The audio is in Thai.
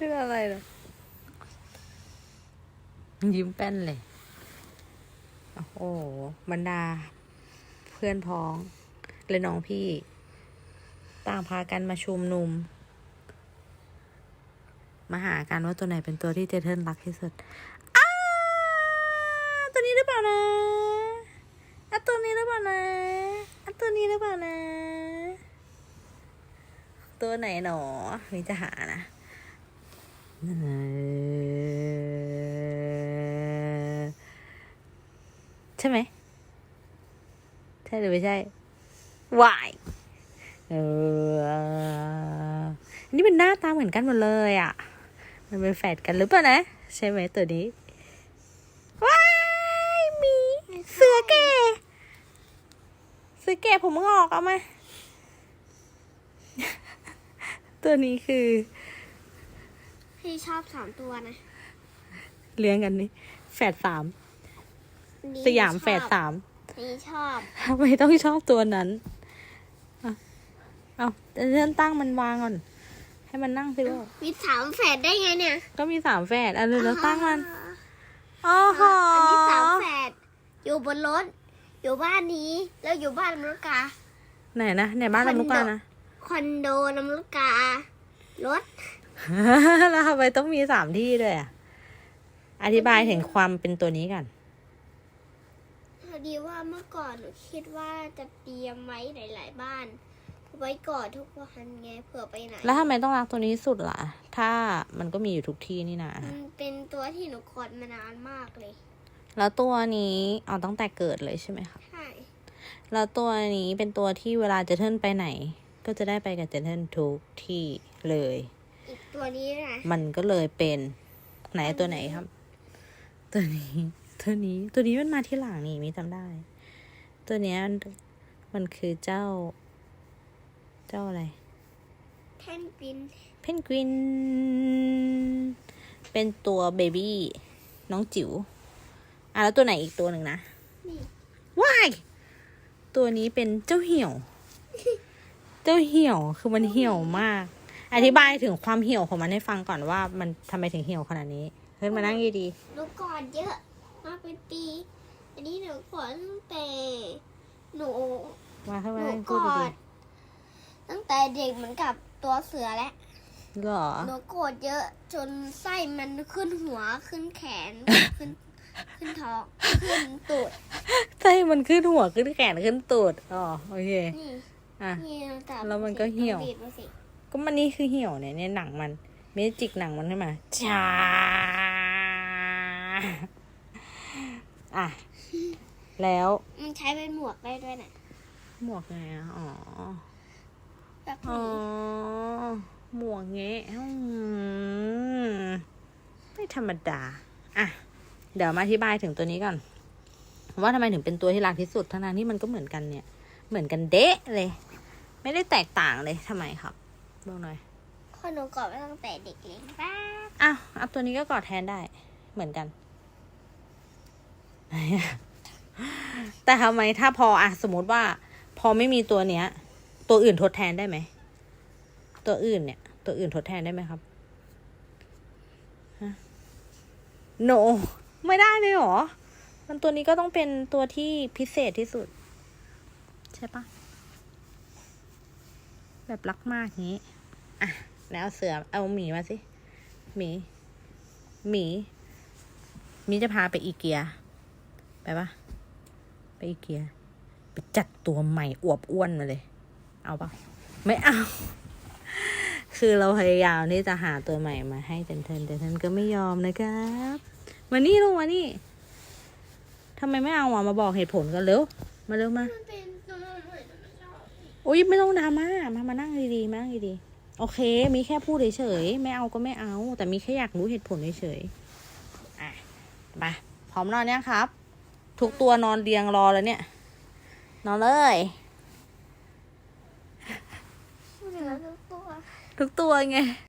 ไม่เป็นอะไรหรอกยิ้มแป้นเลย โอ้โหบรรดา เพื่อนพ้อง และน้องพี่ ต่างพากันมาชุมนุม มาหากันว่าตัวไหนเป็นตัวที่เจเทิลรักที่สุดอ้าตัวนี้หรือเปล่านะอะตัวนี้หรือเปล่านะอะตัวนี้หรือเปล่านะ ตัวไหนหนอมีจะหานะเออ ใช่ไหม ใช่หรือไม่ใช่วายเออนี่เป็นหน้าตาเหมือนกันหมดเลยอะ มันเป็นแฝดกันหรือเปล่านะ ใช่ไหมตัวนี้ว้ายมีเสือแก่เสือแก่ผมงอกเอามา ตัวนี้คือ พี่ชอบสามตัวนะเลี้ยงกันนี่แฝดสามนี่สยามแฝดสามนี่ชอบทำไมต้องชอบตัวนั้นเอาเอาแต่เลื่อนตั้งมันวางก่อน ให้มันนั่งสิลูกมีสามแฝดได้ไงเนี่ยก็มีสามแฝดอะเลยแล้วตั้งมันอ๋อหออันนี้สามแฝดอยู่บนรถ อยู่บ้านนี้ แล้วอยู่บ้านลำลูกกาไหนนะไหนบ้านลำลูกกานะคอนโดลำลูกการถ แล้วทำไมต้องมีสามที่ด้วยอะ อธิบายถึงความเป็นตัวนี้กันพอดีว่าเมื่อก่อนหนูคิดว่าจะเตรียมไว้หลาย ๆ บ้าน ไว้ก่อนทุกวันไงเผื่อไปไหน แล้วทำไมต้องรักตัวนี้สุดล่ะ ถ้ามันก็มีอยู่ทุกที่นี่นะมันเป็นตัวที่หนูกอดมานานมากเลย แล้วตัวนี้เอาตั้งแต่เกิดเลยใช่ไหมคะใช่แล้วตัวนี้เป็นตัวที่เวลาเจเทิลไปไหน ก็จะได้ไปกับเจเทิลทุกที่เลยอีก ตัวนี้นะมันก็เลยเป็นไหนตัวไหนครับ ตัวนี้ ตัวนี้ตัวนี้มันมาที่หลังนี่มีจำได้ ตัวเนี้ยมันมันคือเจ้า เจ้าอะไรแท่นปินเพนกวิน เป็นตัวเบบี้น้องจิ๋วอะแล้วตัวไหนอีกตัวหนึ่งนะนี่ว้ายตัวนี้เป็นเจ้าเหี่ยว เจ้าเหี่ยวคือมันเหี่ยวมาก อธิบายถึงความเหี่ยวของมันให้ฟังก่อนว่ามันทำไมถึงเหี่ยวขนาดนี้ขึ้นมานั่งดีหนูกอดเยอะมาเป็นปี อันนี้หนูกอดตั้งแต่หนูๆมาขึ้นหมานูนั่งกพูดอดีดตั้งแต่เด็กเหมือนกับตัวเสือแล้วๆหรอหนูกอดเยอะจนไส้มันขึ้นหัวขึ้นแขน ขึ้นขึ้นท้องขึ้นตูดใช่มันขึ้นหัวขึ้นแขนขึ้นตูดอ๋อโอเคนี่อะ นี่แต่แล้วมันก็เหี่ยวบีบมาสิ ก็มันนี่คือเหี่ยวเนี่ยในหนังมันไม่ได้จิกหนังมันขึ้นมาจ้าอะ แล้วมันใช้เป็นหมวกได้ด้วยนะหมวกไงอะอ๋อแบบอ๋อ นี้หมวกเงี้ยอืมไม่ธรรมดา อะ เดี๋ยวมาอธิบายถึงตัวนี้ก่อน ว่าทำไมถึงเป็นตัวที่รักที่สุดทั้งๆที่มันก็เหมือนกันเนี่ย เหมือนกันเดะเลย ไม่ได้แตกต่างเลยทำไมครับ บอกหน่อยข้อหนูกอดมาตั้งแต่เด็กเลยป้าอ้าวเอาตัวนี้ก็กอดแทนได้ เหมือนกัน แต่ทำไมถ้าพออะสมมติว่า พอไม่มีตัวเนี้ย ตัวอื่นทดแทนได้ไหม ตัวอื่นเนี่ย ตัวอื่นทดแทนได้ไหมครับฮะ no ไม่ได้เลยเหรอ มันตัวนี้ก็ต้องเป็นตัวที่พิเศษที่สุด ใช่ปะ แบบรักมากงี้ อะ แล้วเอาเสือเอาหมีมาสิ หมี หมีมีจะพาไปอีเกีย ไปปะไปอีเกีย ไปจัดตัวใหม่อวบอ้วนมาเลย เอาปะไม่เอา คือเราพยายามที่จะหาตัวใหม่มาให้เทนเทนแต่เทนก็ไม่ยอมนะครับมานี่ลูกมานี่ทำไมไม่เอาอะมาบอกเหตุผลกันเร็ว มาเร็วมามันเป็นตัวหน่อยแต่ไม่ช อบอุ้ยไม่ต้องดราม่ามามานั่งดีๆมานั่งดีๆโอเค มีแค่พูดเฉยๆไม่เอาก็ไม่เอา แต่มีแค่อยากรู้เหตุผลเฉยๆอะมาพร้อมนอนยังครับ ทุกตัวนอนเรียงรอแล้วเนี่ย นอนเลยพูดถึงแล้วทุกตัว ทุกตัวไง